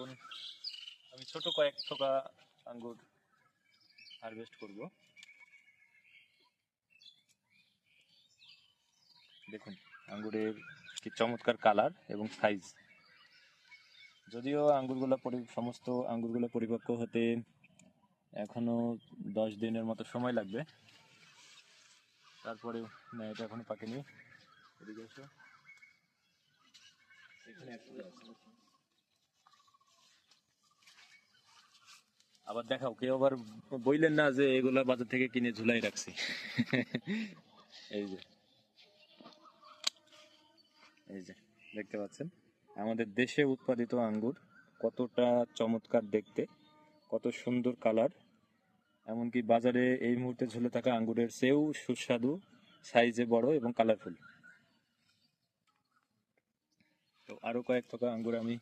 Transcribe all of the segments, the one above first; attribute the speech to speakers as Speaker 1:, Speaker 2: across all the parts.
Speaker 1: এখন আমি ছোট কয়েক থোকা আঙ্গুর হারভেস্ট করব। দেখুন, আঙ্গুরের কি চমৎকার কালার এবং সাইজ যদিও আঙ্গুরগুলো সমস্ত আঙ্গুরগুলো পরিপক্ক হতে এখনও দশ দিনের মতো সময় লাগবে। তারপরে না এটা এখনও পাকেনি। এদিকে এসো। এখানে একটা আছে। আবার দেখাও, কেউ আবার বইলেন না যে এগুলা বাজার থেকে কিনে ঝুলাই রাখছি। এই যে। এই যে, দেখতে পাচ্ছেন? আমাদের দেশে উৎপাদিত আঙ্গুর কতটা চমৎকার দেখতে, কত সুন্দর কালার। এমনকি বাজারে এই মুহূর্তে ঝুলে থাকা আঙ্গুরের চেয়েও সুস্বাদু, সাইজে বড় এবং কালারফুল। তো আরও কয়েক থোকা আঙ্গুর আমি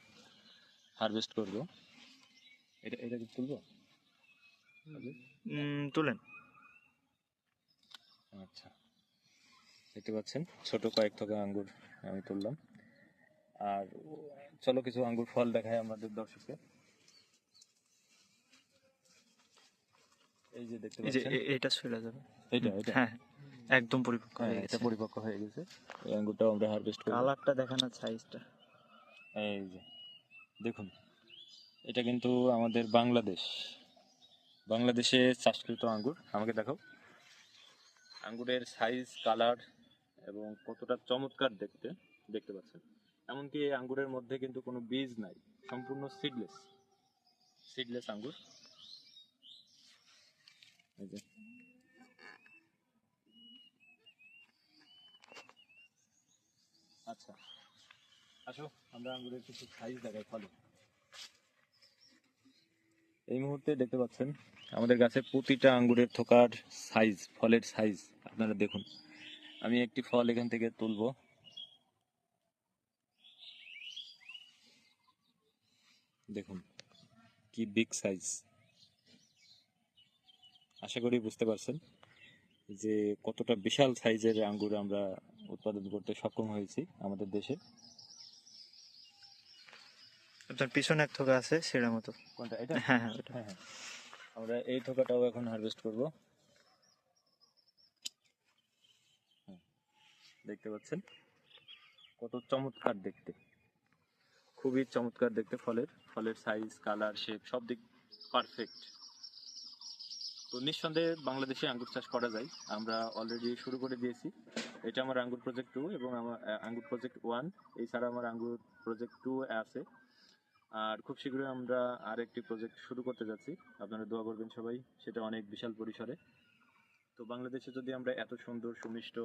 Speaker 1: হারভেস্ট করব। এটা এটা কি তুলবো?
Speaker 2: তুলেন।
Speaker 1: আচ্ছা। দেখতে পাচ্ছেন ছোট কয়েক থোকা আঙ্গুর আমি তুললাম। আর চলো কিছু আঙ্গুর ফল দেখায় আমাদের দর্শককে। এই যে দেখতে
Speaker 2: এই যে
Speaker 1: পাচ্ছেন।
Speaker 2: এটা সরে যাবে।
Speaker 1: এটা এটা?
Speaker 2: হ্যাঁ একদম পরিপক্ক
Speaker 1: হ্যাঁ
Speaker 2: হয়ে
Speaker 1: এটা
Speaker 2: গেছে।
Speaker 1: পরিপক্ক হয়ে গেছে। এই আঙ্গুরটাও আমরা হারভেস্ট করব।
Speaker 2: কালারটা দেখেন না সাইজটা
Speaker 1: এই যে দেখুন। এটা কিন্তু আমাদের বাংলাদেশ। বাংলাদেশে চাষকৃত আঙ্গুর, আমাকে দেখাও। আঙ্গুরের সাইজ কালার এবং কতটা চমৎকার দেখতে দেখতে পাচ্ছেন। এমনকি আঙ্গুরের মধ্যে কিন্তু কোনো বীজ নাই, সম্পূর্ণ সিডলেস সিডলেস আঙ্গুর। আচ্ছা আসো, আমরা আঙ্গুরের কিছু সাইজ দেখাই, ফলে। এই মুহূর্তে দেখতে পাচ্ছেন, আমাদের গাছে প্রতিটা আঙ্গুরের থোকার সাইজ ফলের সাইজ আপনারা দেখুন। আমি একটি ফল এখান থেকে তুলবো। দেখুন, কি বিগ সাইজ আশা করি বুঝতে পারছেন যে কতটা বিশাল সাইজের আঙ্গুর আমরা উৎপাদন করতে সক্ষম হয়েছি আমাদের দেশে।
Speaker 2: আপনার পিছনে এক থোকা আছে সেটার মতো।
Speaker 1: কোনটা এটা?
Speaker 2: হ্যাঁ হ্যাঁ ওটা।
Speaker 1: হ্যাঁ হ্যাঁ। আমরা এই থোকাটাও এখন হারভেস্ট করব। দেখতে পাচ্ছেন? কত চমৎকার দেখতে। খুবই চমৎকার দেখতে ফলের। ফলের সাইজ কালার শেপ সব দিক পারফেক্ট তো নিঃসন্দেহে বাংলাদেশে আঙ্গুর চাষ করা যায়। আমরা অলরেডি শুরু করে দিয়েছি। এটা আমার আঙ্গুর প্রজেক্ট টু এবং আমার আঙ্গুর প্রজেক্ট ওয়ান এছাড়া আমার আঙ্গুর প্রজেক্ট টু আছে। আর খুব শীঘ্রই আমরা আর একটি প্রজেক্ট শুরু করতে যাচ্ছি। আপনারা দোয়া করবেন সবাই, সেটা অনেক বিশাল পরিসরে। তো বাংলাদেশে যদি আমরা এত সুন্দর, সুমিষ্ট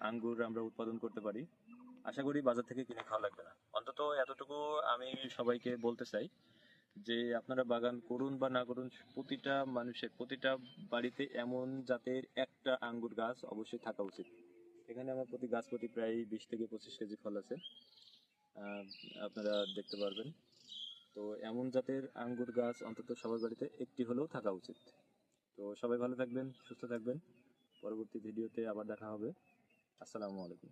Speaker 1: আঙ্গুর আমরা উৎপাদন করতে পারি, আশা করি বাজার থেকে কিনে খাওয়া লাগবে না। অন্তত এতটুকু আমি সবাইকে বলতে চাই যে, আপনারা বাগান করুন বা না করুন, প্রতিটা মানুষের, প্রতিটা বাড়িতে এমন জাতের একটা আঙ্গুর গাছ অবশ্যই থাকা উচিত। এখানে আমার প্রতি গাছ প্রতি প্রায় বিশ থেকে পঁচিশ কেজি ফল আছে। আপনারা দেখতে পারবেন। তো এমন জাতের আঙ্গুর গাছ অন্তত সবার বাড়িতে একটি হলেও থাকা উচিত। তো সবাই ভালো থাকবেন, সুস্থ থাকবেন। পরবর্তী ভিডিওতে আবার দেখা হবে। আসসালামু আলাইকুম।